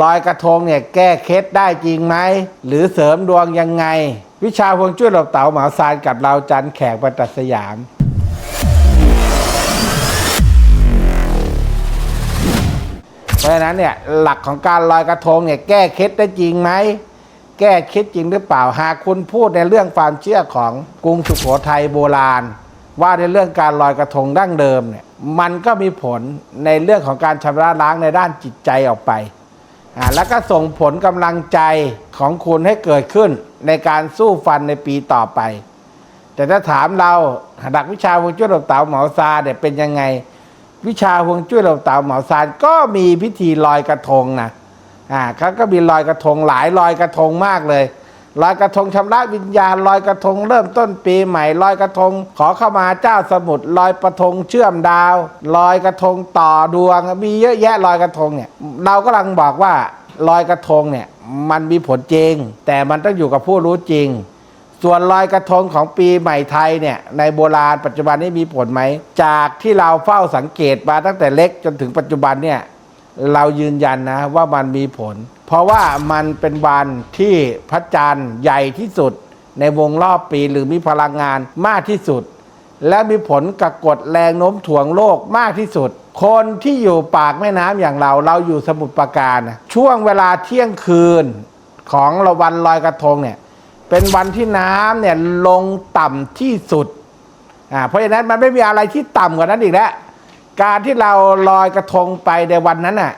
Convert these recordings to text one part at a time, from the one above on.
ลอยกระทงเนี่ยแก้เคล็ดได้จริงไหม หรือเสริมดวงยังไง วิชาฮวงจุ้ยหลบเต๋าหมาซานกับเราจันแขกประตัสยาม เพราะฉะนั้นเนี่ยหลักของการลอยกระทงเนี่ยแก้เคล็ดได้จริงไหม แก้เคล็ดจริงหรือเปล่า หากคุณพูดในเรื่องความเชื่อของกรุงสุโขทัยโบราณ ว่าในเรื่องการลอยกระทงดั้งเดิมเนี่ยมันก็มีผลในเรื่องของการชำระล้างในด้านจิตใจออกไป แล้วก็ส่งผลกำลังใจของคุณให้เกิดขึ้นในการสู้ฟันในปีต่อไป แต่ถ้าถามเราหลักวิชาฮวงจุ้ยหลบเต๋าเหมาซาเนี่ยเป็นยังไง วิชาฮวงจุ้ยหลบเต๋าเหมาซาก็มีพิธีลอยกระทงนะอ่าเขาก็มีลอยกระทงหลายลอยกระทงมากเลย ลอยกระทงชำระวิญญาณลอยกระทงเริ่มต้นปีใหม่ลอยกระทง ขอเข้ามาเจ้าสมุทรลอยกระทงเชื่อมดาวลอยกระทงต่อดวง มีเยอะแยะลอยกระทงเนี่ยเรากำลังบอกว่าลอยกระทงเนี่ยมันมีผลจริง แต่มันต้องอยู่กับผู้รู้จริง ส่วนลอยกระทงของปีใหม่ไทยเนี่ยในโบราณปัจจุบันนี้มีผลไหม จากที่เราเฝ้าสังเกตมาตั้งแต่เล็กจนถึงปัจจุบันเนี่ย เรายืนยันนะว่ามันมีผล เพราะว่ามันเป็นวันที่พระจันทร์ใหญ่ที่สุด ในวงรอบปีหรือมีพลังงานมากที่สุด และมีผลกับกฎแรงโน้มถ่วงโลกมากที่สุด คนที่อยู่ปากแม่น้ำอย่างเราเราอยู่สมุทรปราการ ช่วงเวลาเที่ยงคืนของละวันลอยกระทงเนี่ยเป็นวันที่น้ำเนี่ยลงต่ำที่สุดอ่าเพราะฉะนั้นมันไม่มีอะไรที่ต่ำกว่านั้นอีกแล้ว การที่เราลอยกระทงไปในวันนั้นน่ะ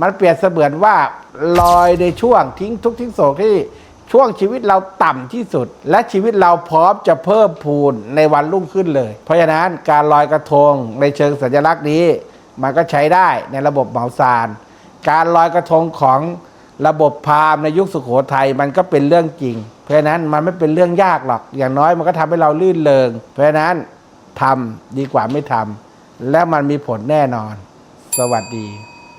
มันเปรียบเสมือนว่าลอยในช่วงทิ้งทุกทิ้งโศกที่ช่วงชีวิตเราต่ำที่สุด และชีวิตเราพร้อมจะเพิ่มพูนในวันรุ่งขึ้นเลย เพราะฉะนั้นการลอยกระทงในเชิงสัญลักษณ์นี้ มันก็ใช้ได้ในระบบเหมาซานการลอยกระทงของระบบพราหมณ์ในยุคสุโขทัยมันก็เป็นเรื่องจริง เพราะฉะนั้นมันไม่เป็นเรื่องยากหรอกอย่างน้อยมันก็ทำให้เราลื่นเลงเพราะฉะนั้นทำดีกว่าไม่ทำ และมันมีผลแน่นอน สวัสดี